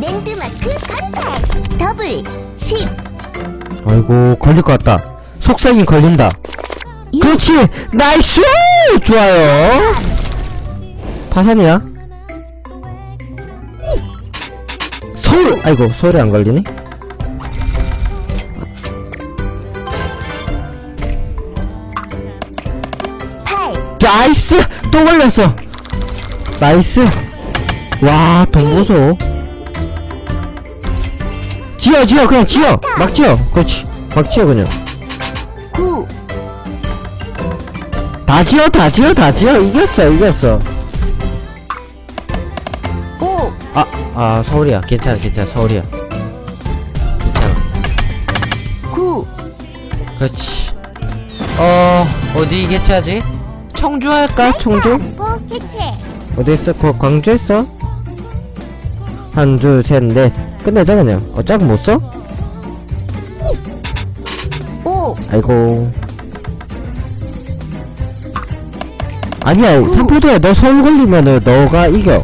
랜드마크 건설. 더블 10 아이고 걸릴 것 같다. 속삭임 걸린다. 그렇지! 나이스! 좋아요. 파산이야? 서울! 아이고 서울이 안 걸리네. 팔. 나이스! 또 걸렸어. 나이스. 와돈 보소 지어 지어 그냥 지어 막 지어 그렇지 막 지어 그냥 9다 지어 다 지어 다 지어 이겼어 이겼어 5 아, 아, 서울이야. 괜찮아, 괜찮아, 서울이야. 괜찮아. 9 그렇지. 어, 어디 개최하지? 청주 할까? 청주? 스포 개최 어디 있어? 거, 광주 했어? 한, 둘, 셋, 넷. 끝내자, 그냥. 어차피 못 써? 5 아이고. 아니야, 삼포도야. 너 서울 걸리면은 너가 이겨.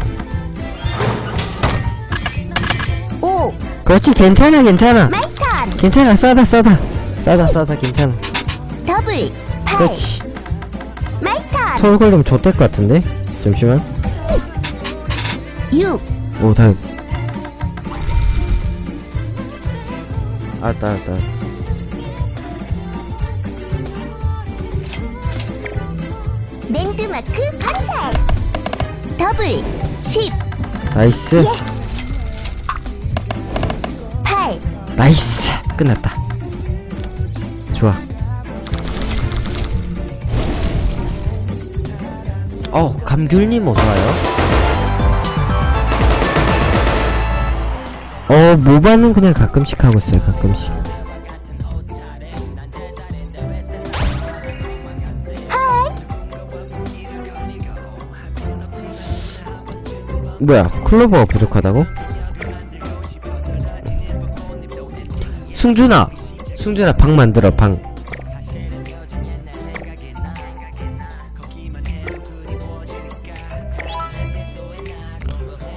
5 그렇지, 괜찮아, 괜찮아. 마이턴 괜찮아, 싸다, 싸다. 싸다, 싸다, 괜찮아. 더블 8 그렇지. 마이턴 서울 걸리면 좆될 것 같은데? 잠시만. 6 오, 다 알았다, 알았다. 랜드마크 건설 더블 10 나이스. 8 나이스. 끝났다. 좋아. 어, 감귤님 어서와요. 어, 모바는 그냥 가끔씩 하고 있어요, 가끔씩. 뭐야, 클로버가 부족하다고? 승준아! 승준아, 방 만들어, 방.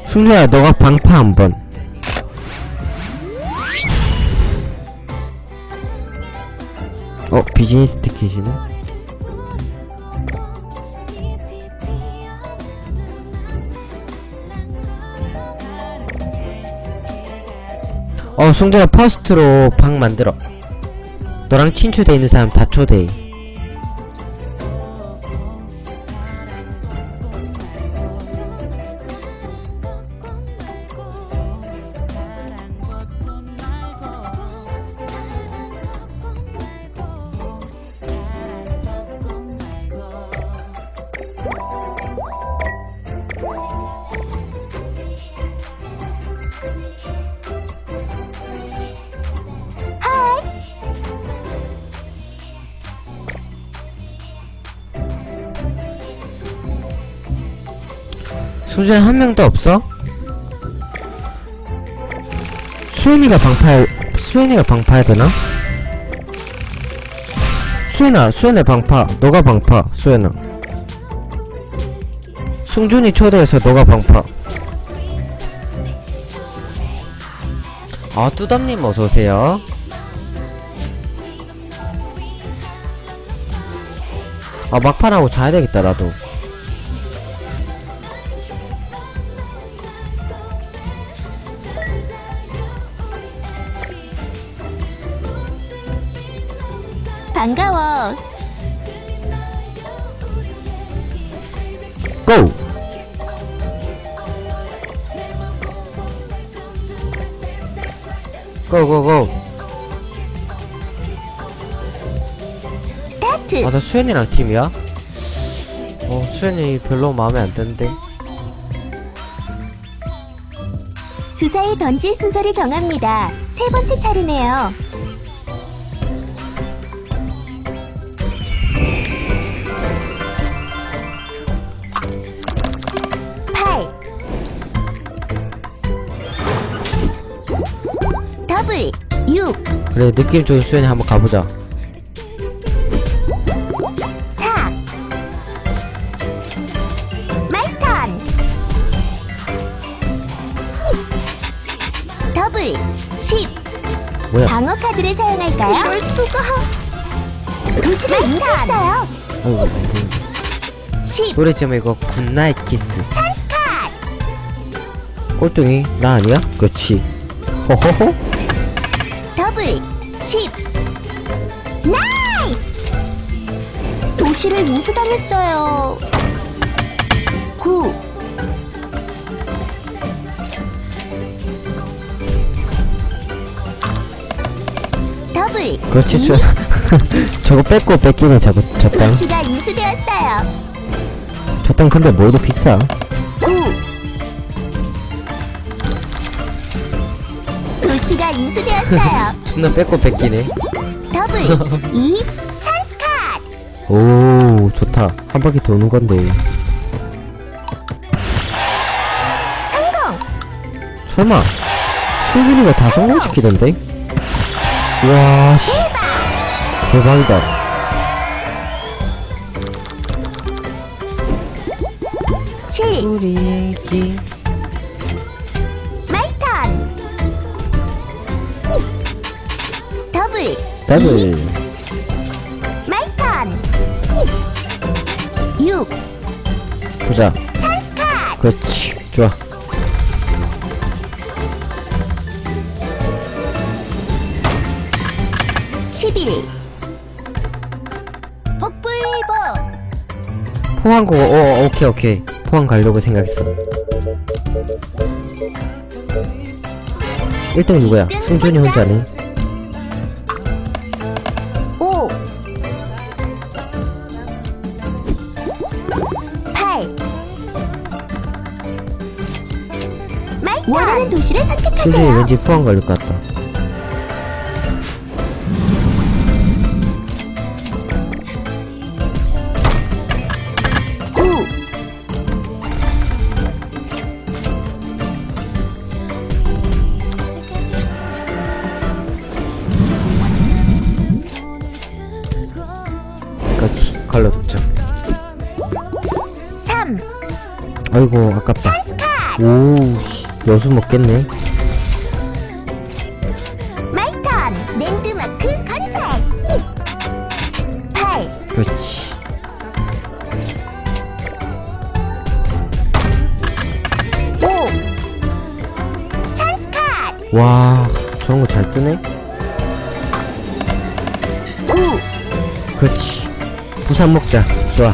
승준아, 너가 방파 한 번. 어, 비즈니스 티켓이네? 어, 승준아, 퍼스트로 방 만들어. 너랑 친추돼 있는 사람 다 초대해. 수준이 한 명도 없어? 수현이가 방파, 수현이가 방파해야 되나? 수현아, 수현의 방파, 너가 방파, 수현아. 승준이 초대해서 너가 방파. 아, 뚜담님 어서오세요. 아, 막판하고 자야 되겠다, 나도. 반가워. 고! 고고고 스타트. 아나 수현이랑 팀이야? 어 수현이 별로 마음에 안 드는데. 주사위 던질 순서를 정합니다. 세 번째 차례네요 7 6 그래 느낌 좋은 수연이 한번 가보자. 4 말턴 더블 10 뭐야? 방어 카드를 사용할까요? 열두가. 도시가 인사했어요. 아이고 아이고 10 노래 제목 이거 굿나잇 키스. 찬스 카 꼴등이 나 아니야? 그렇지. 호호호 더블 10 나이스 도시를 인수당했어요 9 더블 그렇지, 이. 수 저거 뺏고 뺏기네, 자꾸. 저 땅. 도시가 인수되었어요 저땅 근데 뭐도 비싸. 도시가 인수되었어요 존나 뺏고 뺏기네. 더블 2 찬스 컷 오, 좋다. 한 바퀴 도는 건데. 성공 설마, 승준이가 다 성공시키던데? 와, 씨. 대박이다. 칠 우리 애 더블 더블. 마이 턴 6 보자. 컷 그렇지. 좋아. 십일 복불복 포항 고 어, 오케이, 오케이. 포항 가려고 생각했어. 1등 누구야? 승준이 혼자네. 도시를 선택하세요 왠지 포항 걸릴 것 같다. 구 그렇지. 걸러 뒀죠. 3 아이고, 아깝다. 스카 오, 씨. 여수 먹겠네. 마이턴 랜드마크 건설 8 그렇지. 5 찬스 컷 와, 저런 거 잘 뜨네? 9 그렇지. 부산 먹자. 좋아.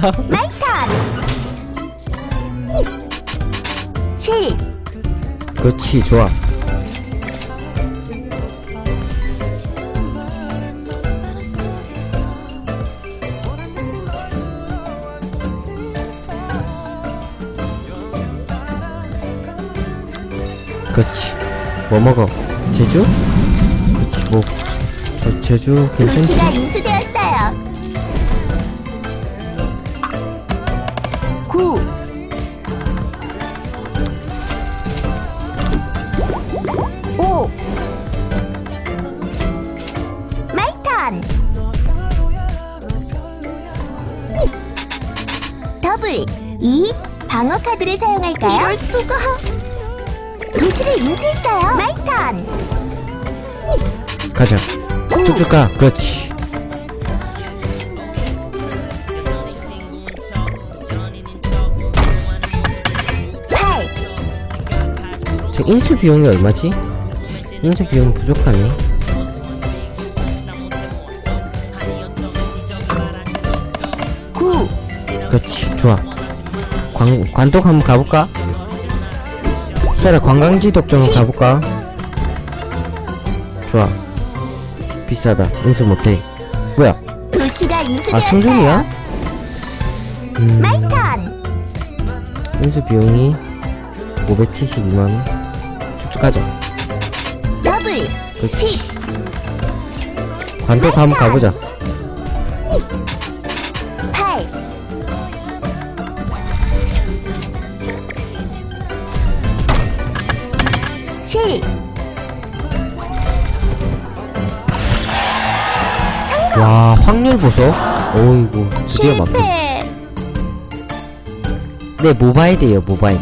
마이턴 7 그렇지, 좋아. 그렇지. 뭐 먹어? 제주? 그렇지, 뭐. 저, 제주 괜찮지? 카드를 사용할까요? 이럴 수가 도시를 인수했어요 마이 턴 가자. 쭉쭉 가. 그렇지. 팔저 인수 비용이 얼마지? 인수 비용 부족하네. 구 그렇지, 좋아. 관, 관독 한번 가볼까? 관광지독 좀 시- 가볼까? 좋아. 비싸다. 인수 못해. 뭐야? 도시가 아, 인수되었어요. 승준이야? 음, 마이턴 인수 비용이 572만원. 쭉쭉 가자. 더블 그렇지. 관독 한번 가보자. 확률 보소 어이구 드디어 맞게 실패. 네 모바일 돼요 모바일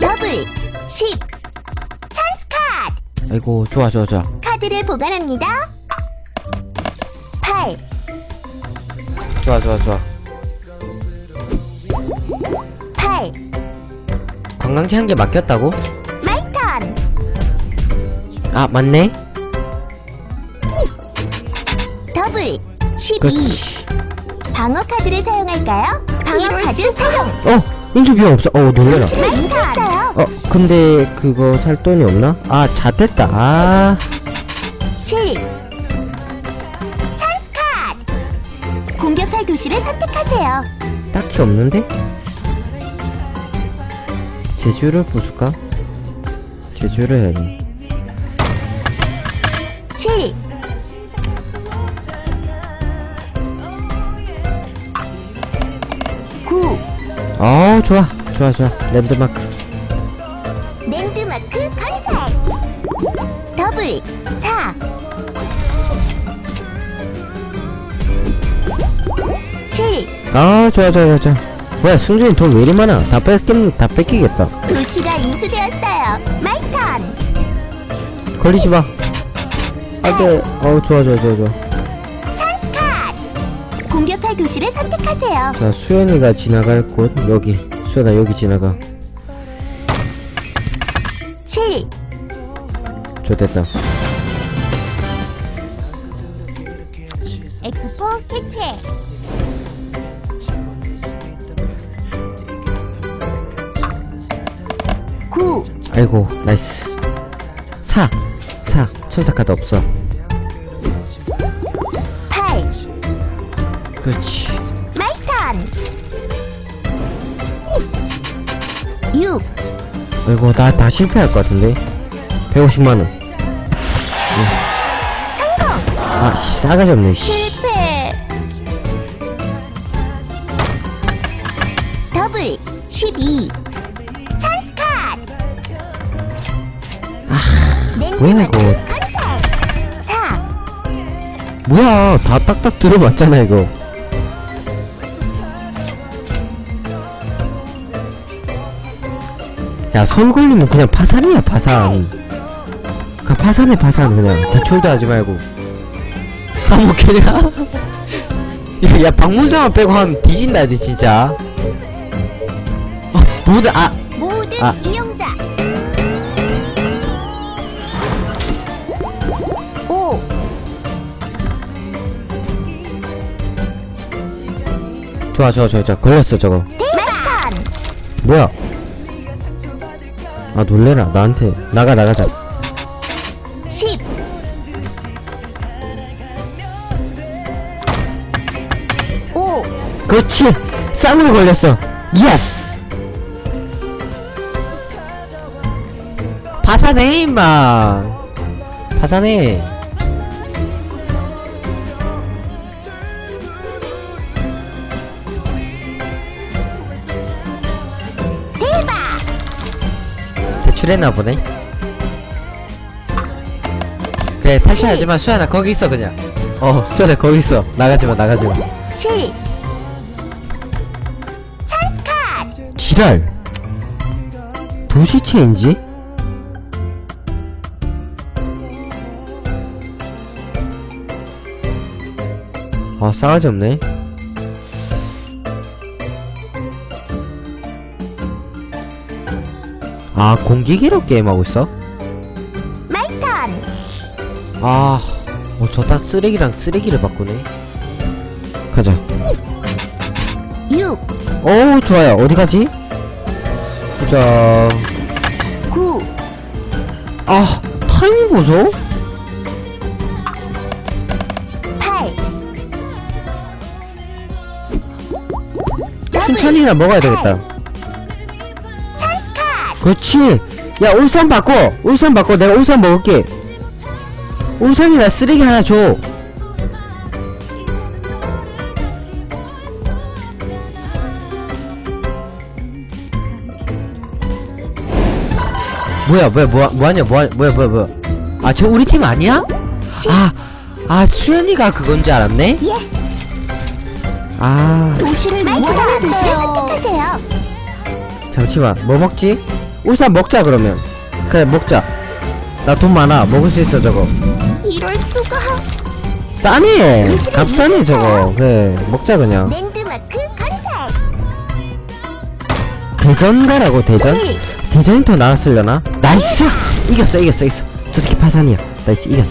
더블. 10. 찬스 카드. 아이고 좋아 좋아 좋아 카드를 보관합니다. 8. 좋아 좋아 좋아 8. 관광지 한 개 맡겼다고? 마이 턴. 아 맞네 12. 그렇지 방어 카드를 사용할까요? 방어 카드 사용. 어 인터뷰 없어 어 놀래라. 어 근데 그거 살 돈이 없나? 아 잣됐다 아 7. 찬스 카드. 공격할 도시를 선택하세요. 딱히 없는데? 제주를 부술까? 제주를 해야지 7. 어 좋아 좋아 좋아 랜드마크 랜드마크 건설. 더블. 4. 7. 아 좋아 좋아 좋아 좋아 뭐야 승준이 돈 왜 이리 많아 다 뺏긴 다 뺏기겠다 도시가 인수되었어요. 마이 턴. 걸리지 마 안돼 어우 좋아 좋아 좋아 좋아. 공격할 도시를 선택하세요. 자 수연이가 지나갈 곳 여기 수연아 여기 지나가 7. 좋됐다 엑스포 개최. 구. 아이고 나이스 4 4 천사 카드 없어 그렇지 마이 턴. 6. 아이고 나다 실패할 것 같은데 150만 원 성공. 아 씨, 싸가지 없네 씨. 실패. 더블 12. 찬스 카드. 뭐야 이거 컨셉. 4. 뭐야 다 딱딱 들어맞잖아 이거 야손 걸리면 그냥 파산이야 파산. 그 파산해 파산 그냥. 대출도 하지 말고. 아뭐 그냥 야, 야 방문자만 빼고 하면 뒤진다 이제 진짜. 어, 모두 아. 모든 아. 이용자. 5. 좋아 좋아 좋아 좋아. 걸렸어 저거. 대판. 뭐야 아 놀래라. 나한테 나가 나가자 10. 오. 그렇지. 쌍으로 걸렸어. 예스. 파산해 임마. 파산해 대출했나 보네. 그래 탈출하지마 수연아 거기 있어 그냥. 어 수연아 거기 있어. 나가지마 나가지마. 7. 찬스 카드. 지랄. 도시 체인지? 아 싸가지 없네 아 공기기로 게임하고 있어? 마이 턴. 아 어, 저다 쓰레기랑 쓰레기를 바꾸네 가자 6. 오 좋아요 어디 가지? 보자 9. 아 타이밍 보소? 8. 춘천이나 먹어야 되겠다. 그렇지. 야 울산 바꿔. 울산 바꿔. 내가 울산 먹을게. 울산이나 쓰레기 하나 줘. 뭐야 뭐야 뭐야 뭐하냐 뭐하 뭐야 뭐야 뭐야. 아저 우리 팀 아니야? 아, 아 수연이가 그건 줄 알았네? 아. 도시를 원하는 도시를 선택하세요. 잠시만 뭐 먹지? 우선 먹자 그러면 그래 먹자 나 돈 많아 먹을 수 있어 저거 이럴 수가. 싸네 값싸네 저거 그래 먹자 그냥 랜드마크 건설. 대전 가라고 대전? 대전이 더 나았으려나? 나이스! 이겼어 이겼어 이겼어 저 새끼 파산이야 나이스 이겼어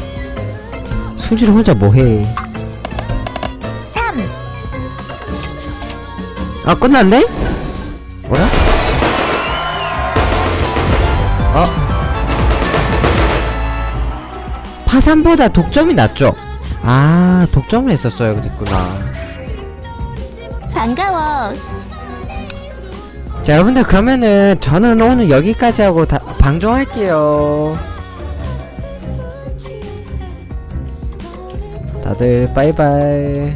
승주를 혼자 뭐해 3. 아 끝났네? 뭐야? 파산보다 독점이 낫죠? 아 독점을 했었어야 그랬구나 반가워. 자 여러분들 그러면은 저는 오늘 여기까지 하고 다, 방종할게요 다들 빠이빠이